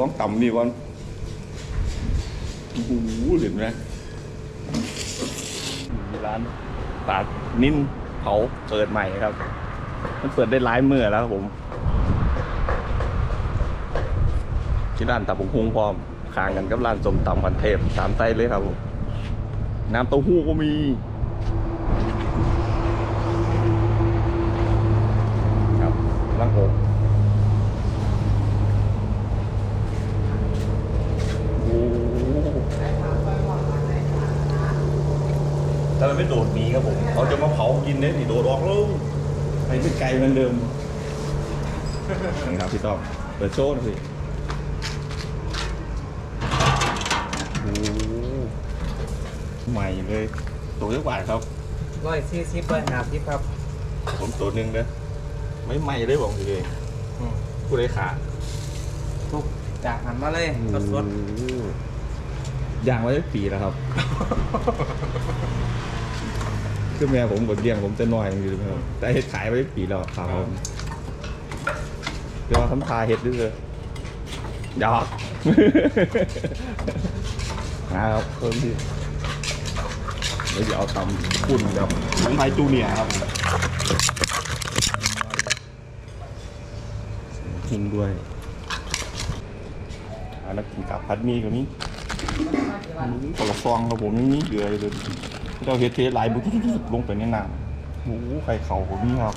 เดี๋ยวลองต่ำนี่ก่อนโอ้โหเห็นไหมร้านตาดนิ่นเผาเปิดใหม่ครับ มันเปิดได้หลายเมื่อแล้วครับผมที่ร้านตับกฮงพร้อมคางกันกับร้านสมตำพันเทพสามไส้เลยครับผมน้ำเต้าหู้ก็มีครับลังหก แต่มันไม่โดดหนีครับผมเขาจะมาเผากินเนี่ยนี่โดดออกแล้วไปเป็นไกลเหมือนเดิมนี่ครับพี่ต้อมเปิดโชว์หน่อยสิโอ้ใหม่เลยตัวเท่าไหร่ครับร้อยสี่สิบร้อยห้าสิบครับ ผมตัวหนึ่งเด้อไม่ไหม้เลยบอกทีเดียวผู้ใดขาทุกจากหันมาเลยสดสดย่างไว้ได้ปีแล้วครับ คือแม่ผมกดเลี้ยงผมจะน้อยอยู่ครับแต่เห็ดขายไว้ปีแล้วครับผมเดี๋ยวทำทาเห็ดด้วยเลยหยอกนะครับเพิ่มที่เดี๋ยวจะเอาทำปุ่นกับน้ำไทยจูเนียร์ครับทิ้งด้วยอันนั้นกินกับพัดหมีกับนี้คนละซองครับผมยังมีเหลืออยู่เลย เราเฮ็ดเทหลายบุกลงไปในน้ำโอ้ไข่เขาผมนี่ครับ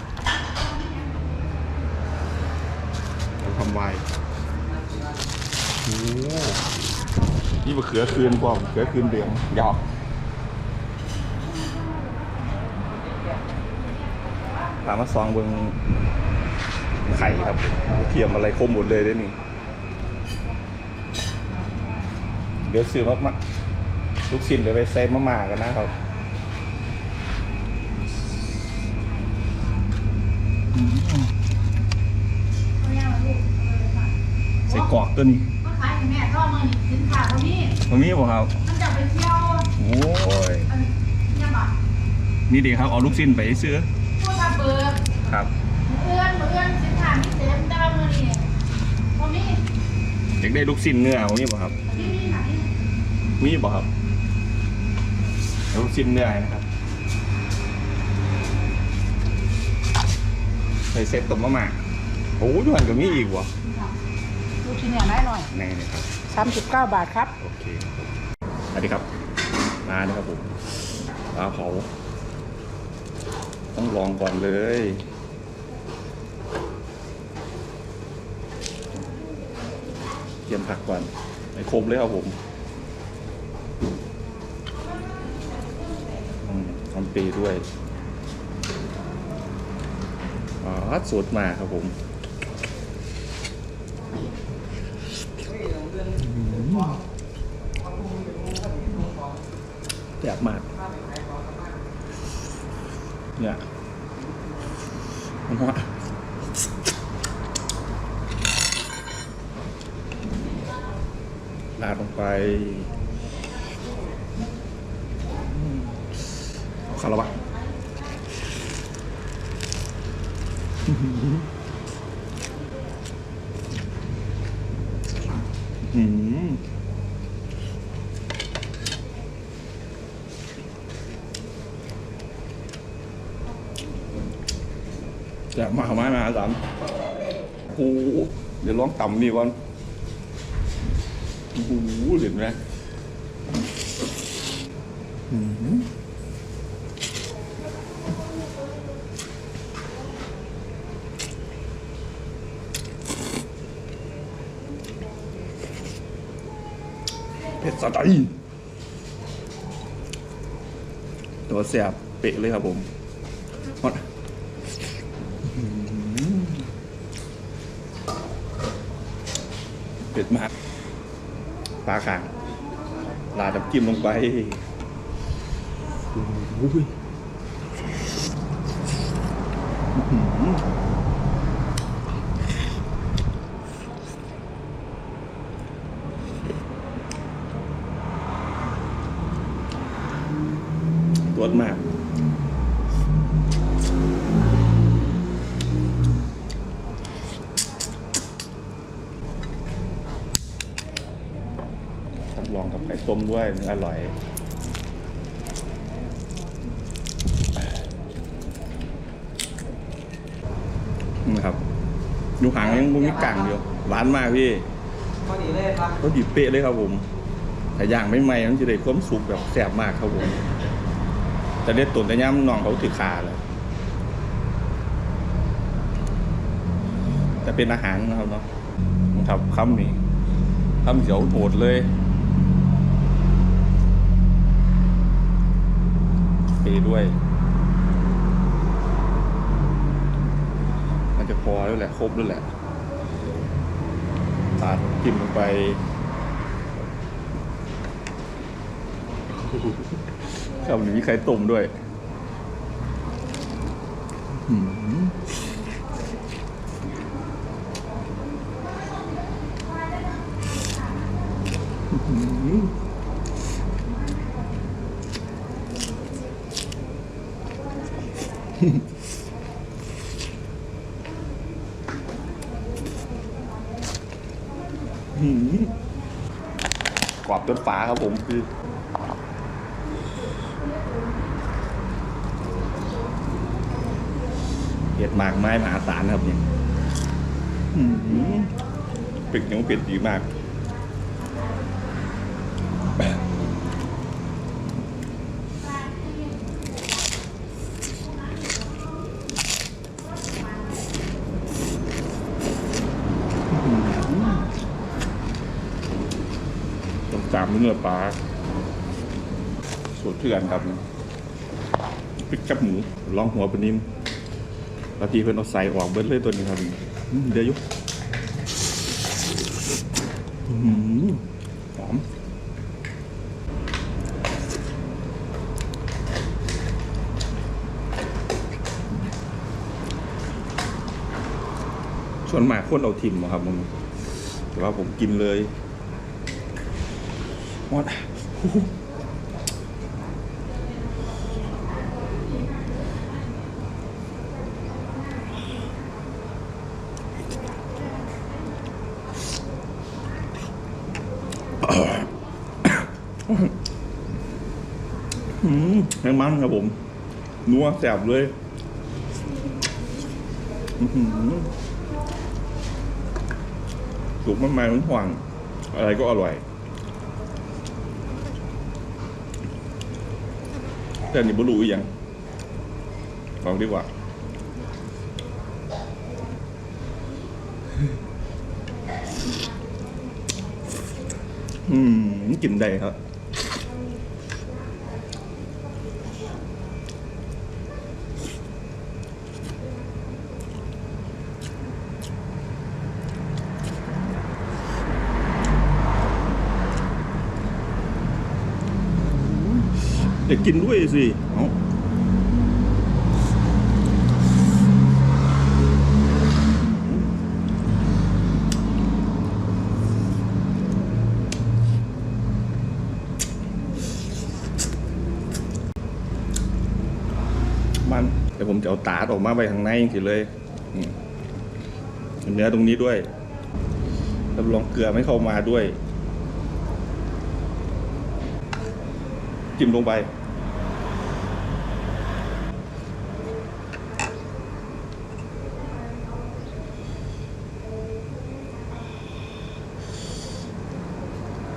เราทำไวายโอ้นี่มะเขือคืนกว่าเขือคืนเหลืองยอกถามมาซองเบิงไข่ครับเทียมอะไรคมหมดเลยเด้วยนี่ เดี๋ยวซื้อมามาลูกชิ้นเดี๋ยวไปเซฟมาม่ากันนะครับ ใส่กรอกตัวนี้มาขายให้แม่ก็มือนี่สินค้าเขานี่ตรงนี้บ่ครับมันจะไปเที่ยวโอ้ยอันยังบ่นี่เด็กครับเอาลูกชิ้นไปซื้อพูดว่าเบิกครับมือเอื้อนมือเอื้อนสินค้ามีเต็มแต่ว่ามือนี่บ่มีอยากได้ลูกชิ้นเนื้อของนี่บ่ครับที่มีไหนมีบ่ครับเอาลูกชิ้นเนื้อนะครับ ใส่เซตต้มมาม่าโอ้ยมันก็มีอีกวะลูกชิ้นเนี่ยได้หน่อยแน่เลยครับสามสิบเก้าบาทครับ โอเคครับผมสวัสดีครับมานะครับผมปลาเผา ต้องลองก่อนเลยเตรียมผักก่อนให้ครบเลยครับผมอืมทำปีด้วยอ๋อ สูตรมาครับผมแซ่บมากเนี่ยผมว่าลาดลงไปอืมเอาคาราบะ อืมจะมาเอาไม้มาสามโอ้เดี๋ยวลองต่ำนี่ก่อนโอ้โหเห็นไหมอื้อ เผ็ดสะใจตัวเสียบเปะเลยครับผมหมดเผ็ดมาก ปลาขางลาดน้ำจิ้มลงไปโอ้ยอื้อหือตัวมาก ล องกับไข่ต้มด้วยอร่อย นะครับอยู่หางยังมุมมีกลางอยู่หวานมากพี่พอดีเลยครับก็ดีเป๊ะเลยครับผมแต่ย่างไม่ไหม้มันจะได้ความสุกแบบแซ่บมากครับผมแต่เด็ดตุ่นแต่ย่ำน้องเขาถือขาเลยแต่เป็นอาหารนะครับเนาะนะครับคำนี้คำเสียวโหดเลย ปด้วย มันจะพอแล้วแหละ ครบแล้วแหละตัดจิ้มลงไปครับหรือมีไข่ต้มด้วยอื้อหืออื้อหืออื้อหือ กรอบจนฝาครับผมคือเผ็ดมากไม้มหาศาลครับเนี่ยอื้อหือเป็ดยังเป็ดดีมาก ต้องจาม เนื้อปลาสูตรเถื่อนครับพริกกับหมูลองหัวปนิ่มแล้วพี่เพิ่นเอาใส่ออกเบิดเลยตัวนี้ครับเดี๋ยวยุหอมส่วนมากคนเอาทิมครับมึงแต่ว่าผมกินเลย หมดอืมแมงมันครับผมนัวแสบเลยสุกมันใหม่มันหวานอะไรก็อร่อย แต่อันนี่บ่รู้อีกอย่างลองดีกว่า อืมกินได้ครับ เด็กกินด้วยสิเอามันเดี๋ยวผมจะเอาตาดออกมาไปข้างในสิเลยเนื้อตรงนี้ด้วยรับรองเกลือไม่เข้ามาด้วย จิ้มลงไป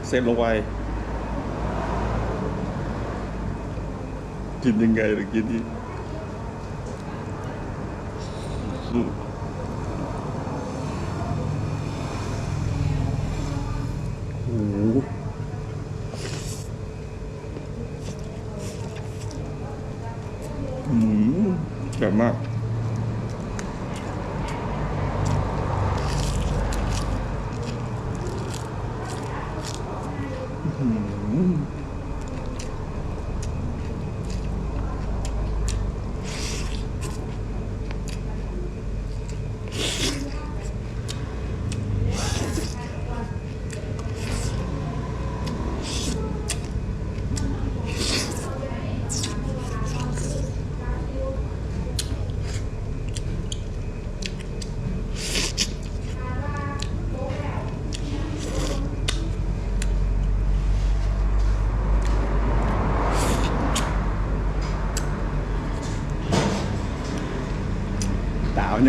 เสร็จลงไปกินยังไงหรือกินที่อืมโอ้โหอืมแบบมาก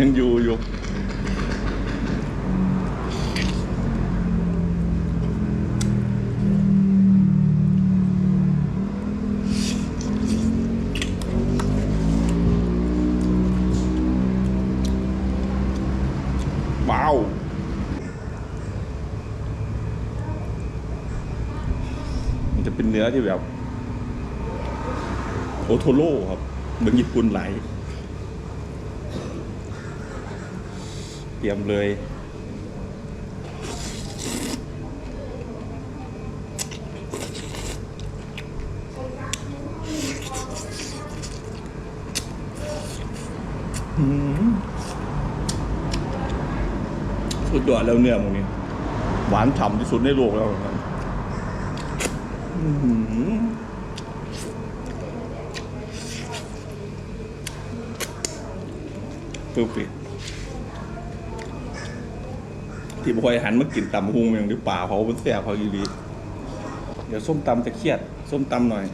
ยังอยู่อยู่ว้าวมันจะเป็นเนื้อที่แบบ โอโทโร่ครับเหมือนญี่ปุ่นไหลาย เตรียมเลยอืมสุดยอดแล้วเนื้อมันนี้ หวานฉ่ำที่สุดในโลกแล้วครับอื้อหือเพอร์เฟ ที่บอยหันมากินตำหุงอย่างที่ป่าเขาเป็นแซ่บเขาอีหลีเดี๋ยวส้มตำจะเครียด ส้มตำหน่อย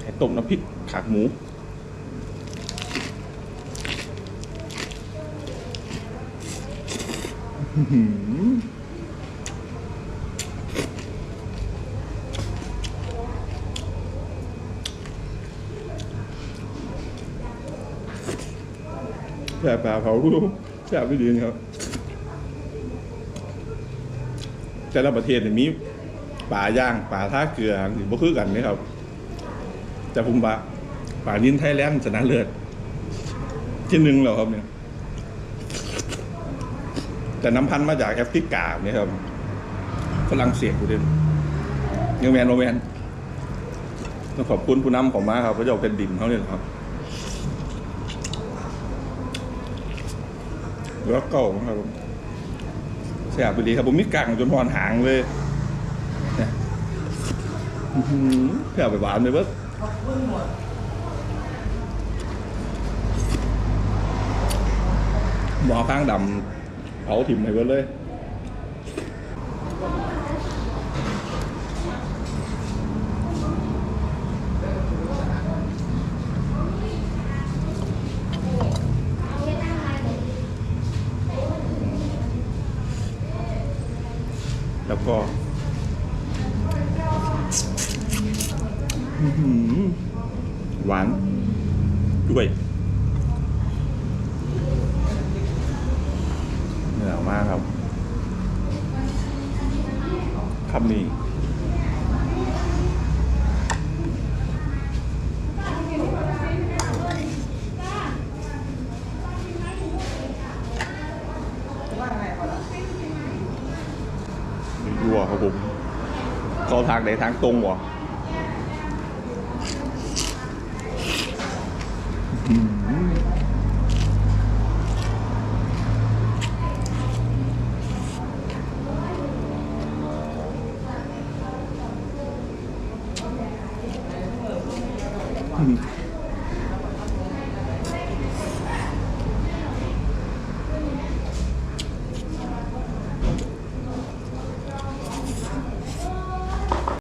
ไข่ต้มน้ำพริกขากหมู แซ่บปลาเผาแซ่ไม่ดีนะครับ แต่ละประเทศเนี่ยมีปลาย่างปลาท่าเกลือหรือบ่คือกันนะครับ แต่ผมว่าปลานินไทยแลนด์ชนะเลิศที่หนึ่งแล้วครับเนี่ย แต่น้ำพันธุ์มาจากแอฟริกาเนี่ยครับฝรั่งเศสอยู่เด่นยังแมนโนแมนต้องขอบคุณผู้นำของมาครับพระเจ้าเป็นดินเขาเนี่ยครับ แล้วเก่าครับผมแซ่บไปดีครับผมมีกังจนหอนหางเลยเนี่ยแซ่บไปหวานเลยเบิ้ลหมอข้างดำเผาถิ่มไห้เบิ้ลเลย ก็อื้อหือหวาน ด้วยเหนือมากครับคำนี้ยั่วครับผม เข้าทางไหนทางตรงวะ